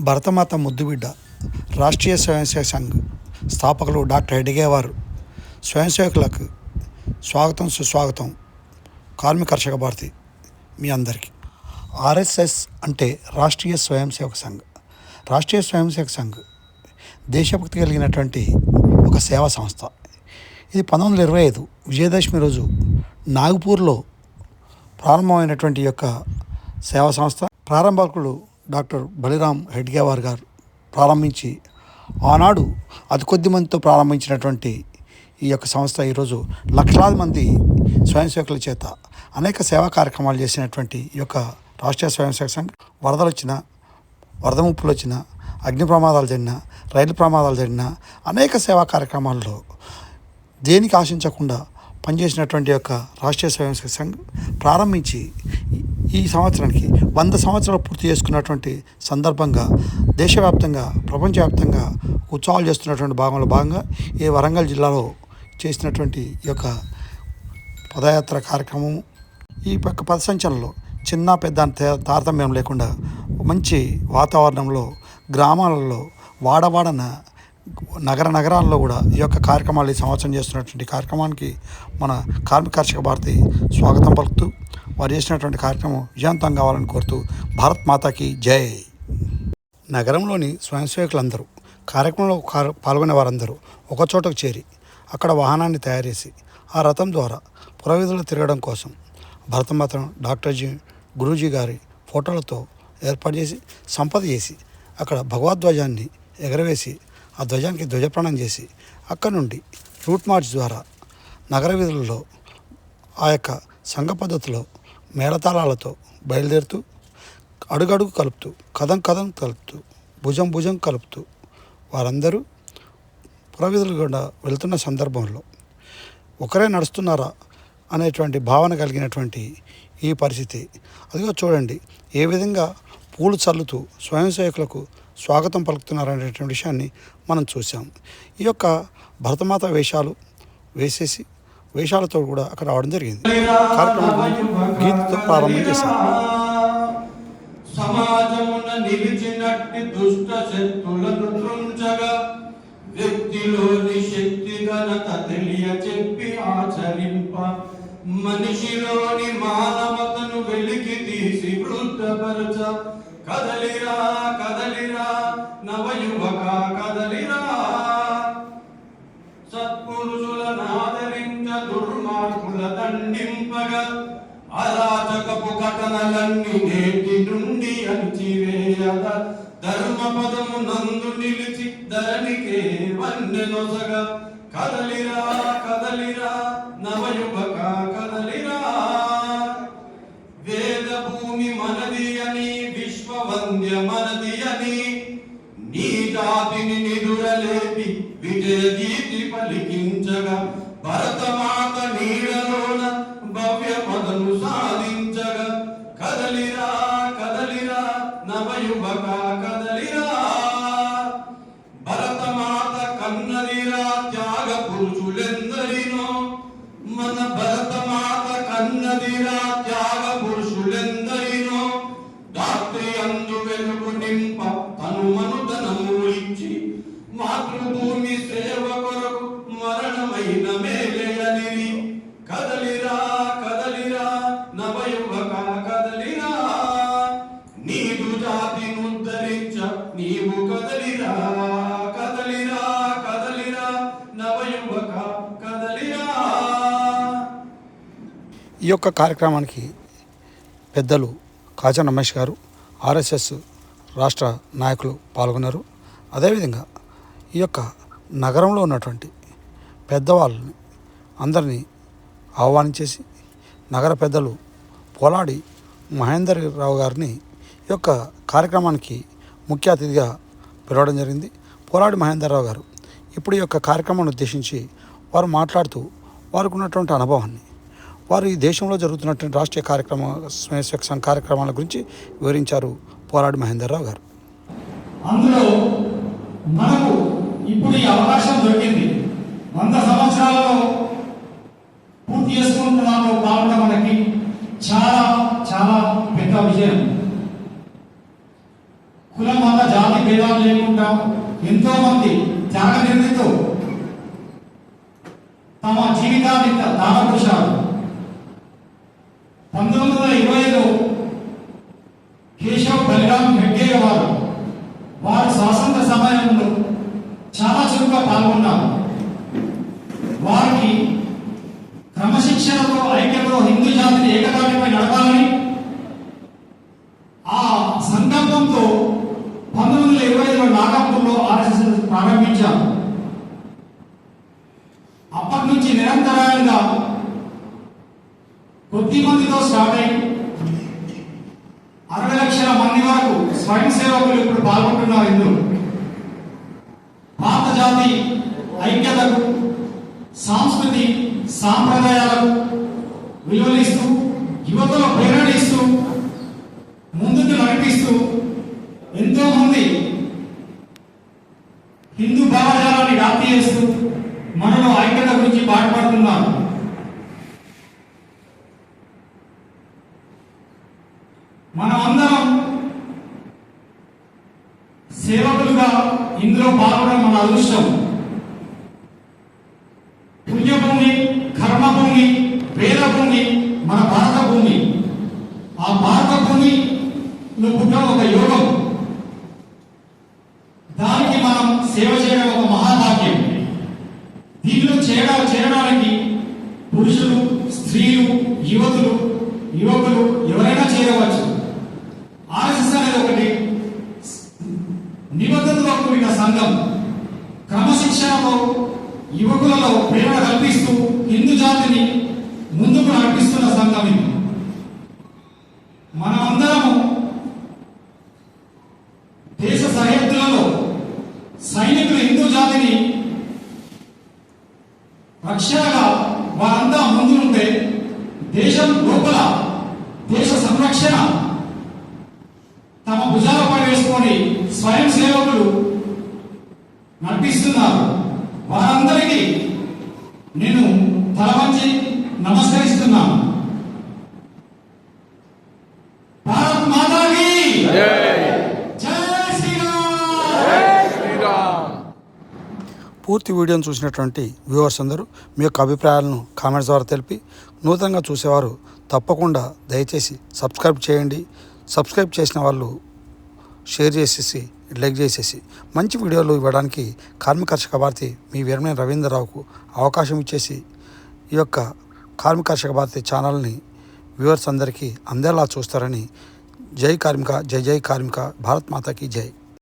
భరతమాత ముద్దుబిడ్డ రాష్ట్రీయ స్వయంసేవ సంఘ్ స్థాపకులు డాక్టర్ హెడిగే స్వయంసేవకులకు స్వయం సేవకులకు స్వాగతం సుస్వాగతం. కార్మిక కర్షక భారతి మీ అందరికీ. ఆర్ఎస్ఎస్ అంటే రాష్ట్రీయ స్వయంసేవక సంఘ్. రాష్ట్రీయ స్వయంసేవక సంఘ్ దేశభక్తి కలిగినటువంటి ఒక సేవా సంస్థ. ఇది పంతొమ్మిది వందల ఇరవై ఐదు విజయదశమి రోజు నాగపూర్లో ప్రారంభమైనటువంటి యొక్క సేవా సంస్థ. ప్రారంభకులు డాక్టర్ బలిరామ్ హెడ్గేవార్ గారు ప్రారంభించి ఆనాడు అతి కొద్ది మందితో ప్రారంభించినటువంటి ఈ యొక్క సంస్థ ఈరోజు లక్షలాది మంది స్వయం సేవకుల చేత అనేక సేవా కార్యక్రమాలు చేసినటువంటి ఈ యొక్క రాష్ట్రీయ స్వయం సేవక సంఘం వరదలు వచ్చిన వరద ముప్పులు వచ్చిన అగ్ని ప్రమాదాలు జరిగిన రైలు ప్రమాదాలు జరిగిన అనేక సేవా కార్యక్రమాల్లో దేనికి ఆశించకుండా పనిచేసినటువంటి యొక్క రాష్ట్రీయ స్వయం సేవక సంఘం ప్రారంభించి ఈ- సంవత్సరానికి వంద సంవత్సరాలు పూర్తి చేసుకున్నటువంటి సందర్భంగా దేశవ్యాప్తంగా ప్రపంచవ్యాప్తంగా ఉత్సవాలు చేస్తున్నటువంటి భాగంలో భాగంగా ఈ వరంగల్ జిల్లాలో చేసినటువంటి ఈ యొక్క పదయాత్ర కార్యక్రమం ఈ పక్క పథ చిన్న పెద్ద తే- తారతమ్యం లేకుండా మంచి వాతావరణంలో గ్రామాలలో వాడవాడన నగర నగరాల్లో కూడా ఈ యొక్క కార్యక్రమాలు ఈ సంవత్సరం చేస్తున్నటువంటి కార్యక్రమానికి మన కార్మిక కర్షక భారతి స్వాగతం పలుకుతూ వారు చేసినటువంటి కార్యక్రమం విజయవంతం కావాలని కోరుతూ భారత్ మాతాకి జై. నగరంలోని స్వయం సేవకులందరూ కార్యక్రమంలో పాల్గొనే వారందరూ ఒకచోటకు చేరి అక్కడ వాహనాన్ని తయారు చేసి ఆ రథం ద్వారా పురవీధులు తిరగడం కోసం భరతమాతను డాక్టర్జీ గురూజీ గారి ఫోటోలతో ఏర్పాటు చేసి సంపద చేసి అక్కడ భగవద్ధ్వజాన్ని ఎగరవేసి ఆ ధ్వజానికి ధ్వజప్రణం చేసి అక్కడ నుండి రూట్ మార్చ్ ద్వారా నగర వీధులలో ఆ యొక్క సంఘ పద్ధతిలో మేళతాళాలతో బయలుదేరుతూ అడుగడుగు కలుపుతూ కథం కథం కలుపుతూ భుజం భుజం కలుపుతూ వారందరూ పురవీధులు కూడా వెళ్తున్న సందర్భంలో ఒకరే నడుస్తున్నారా అనేటువంటి భావన కలిగినటువంటి ఈ పరిస్థితి. అదిగో చూడండి ఏ విధంగా పూలు చల్లుతూ స్వయం సేవకులకు స్వాగతం పలుకుతున్నారనేటువంటి విషయాన్ని మనం చూసాం ఈ యొక్క భరతమాత వేషాలు వేసేసి వేషాలతో కూడా అక్కడ రావడం జరిగింది. కార్యక్రమం గీతతో ప్రారంభం చేశారు. సమాజమున నిలిచినట్టి దుష్ట శక్తులను త్రుంచగా వ్యక్తిలోని శక్తి గనక తెలియ చెప్పి ఆచరింప. మనిషిలోని మానవతను వెలికి తీసి వృద్ధపరచ. కదలిరా కదలిరా అరాచకపు నేటి నుండి అణిచివేయద ధర్మ పదము నందు నిలిచి ధరణికే వన్నెనొసగా కదలిరా కదలిరా నవయువక కదలిరా. వేద భూమి మనది అని విశ్వవంద్య మనది అని. నీ జాతిని నిదురలేపి విజయ గీతి పలికించగా. భరతమాత నీడలోన కదలిరా భరతమాత కన్నదిరా త్యాగ పురుషులెందరినో. మన భరతమాత కన్నదిరా త్యాగ పురుషులెందరినో. రాత్రి అందు వెలుగు నింప తను మనుదనము ఇచ్చి మాతృభూమి సేవ కొరకు మరణమైన మేలేయనిరి నీవు కదలిరా కదలిరా కదలిరా నవయువక కదలిరా ఈ యొక్క కార్యక్రమానికి పెద్దలు కాజా రమేష్ గారు ఆర్ఎస్ఎస్ రాష్ట్ర నాయకులు పాల్గొన్నారు. అదేవిధంగా ఈ యొక్క నగరంలో ఉన్నటువంటి పెద్దవాళ్ళని అందరినీ ఆహ్వానించేసి నగర పెద్దలు పోలాడి మహేందర్ రావు గారిని ఈ యొక్క కార్యక్రమానికి ముఖ్య అతిథిగా పిలవడం జరిగింది. పోలాడి మహేందర్రావు గారు ఇప్పుడు ఈ యొక్క కార్యక్రమాన్ని ఉద్దేశించి వారు మాట్లాడుతూ వారికి ఉన్నటువంటి అనుభవాన్ని వారు ఈ దేశంలో జరుగుతున్నటువంటి రాష్ట్రీయ కార్యక్రమ స్వయం సేవక సంఘ కార్యక్రమాల గురించి వివరించారు పోలాడి మహేందర్రావు గారు. అందులో మనకు ఇప్పుడు ఈ అవకాశం దొరికింది. వంద సంవత్సరాలలో పూర్తి చేసుకుంటున్నాము కావడం మనకి చాలా చాలా పెద్ద విజయం. కుల జాతి భేదాలు లేకుండా ఎంతో మంది త్యాగ నిర్ణయంతో తమ జీవితాన్ని దానపురుషాలు పంతొమ్మిది వందల ఇరవైలో కేశవ్ బలిరామ్ హెడ్డే వారు వారు స్వాతంత్ర సమయంలో చాలా చురుగ్గా పాల్గొన్నారు వారికి క్రమశిక్షణతో ఐక్యతతో హిందూ జాతిని ఏకతాటిపై నడపాలని ఆ సంకల్పంతో పంతొమ్మిది వందల ఇరవై ఐదులో నాగపూర్లో ఆర్ఎస్ఎస్ ప్రారంభించారు అప్పటి నుంచి నిరంతరాయంగా కొద్ది మందితో స్టార్ట్ అయి అరవై లక్షల మంది వరకు స్వయం సేవకులు ఇప్పుడు పాల్గొంటున్నారు ఇందులో? భారత జాతి ఐక్యతకు సాంస్కృతి సాంప్రదాయాలకు విలువలిస్తూ యువతలో ప్రేరణ ఇస్తూ ముందుకు నడిపిస్తూ ఎంతో మంది హిందూ భావజాలాన్ని వ్యాప్తి చేస్తూ మనలో ఐక్యత గురించి పాటుపడుతున్నారు మనం అందరం సేవకులుగా ఇందులో పాల్గొనడం మన అదృష్టం. పుణ్యభూమి కర్మభూమి వేదభూమి మన భారత భూమి. ఆ భారత భూమిలో పుట్టడం ఒక యోగం. దానికి మనం సేవ చేయడం ఒక మహాభాగ్యం. దీనిలో చేయడం చేరడానికి పురుషులు స్త్రీలు యువతులు యువకులు ఎవరైనా చేరవచ్చు నిబద్ధతతో కూడిన సంఘం క్రమశిక్షణలో యువకులలో ప్రేరణ కల్పిస్తూ హిందూ జాతిని ముందుకు నడిపిస్తున్న సంఘం ఇది. మనమందరము దేశ సరిహద్దులలో సైనికులు హిందూ జాతిని రక్షణగా వారంతా ముందుంటే దేశం లోపల దేశ సంరక్షణ తమ భుజాలపై వేసుకొని స్వయం సేవకులు నడిపిస్తున్నారు. వారందరికీ నేను తల వంచి నమస్కరిస్తున్నాను. భారత్ మాతాకి జై శ్రీరామ్. పూర్తి వీడియోను చూసినటువంటి వ్యూవర్స్ అందరూ మీ యొక్క అభిప్రాయాలను కామెంట్స్ ద్వారా తెలిపి నూతనంగా చూసేవారు తప్పకుండా దయచేసి సబ్స్క్రైబ్ చేయండి. సబ్స్క్రైబ్ చేసిన వాళ్ళు షేర్ చేసేసి లైక్ చేసేసి మంచి వీడియోలు ఇవ్వడానికి కార్మిక కర్షక భారతి మీ వీరమైన రవీంద్రరావుకు అవకాశం ఇచ్చేసి ఈ యొక్క కార్మిక కర్షక భారతి ఛానల్ని వ్యూవర్స్ అందరికీ అందేలా చూస్తారని జై కార్మిక జై జై కార్మిక భారత్ మాతాకి జై.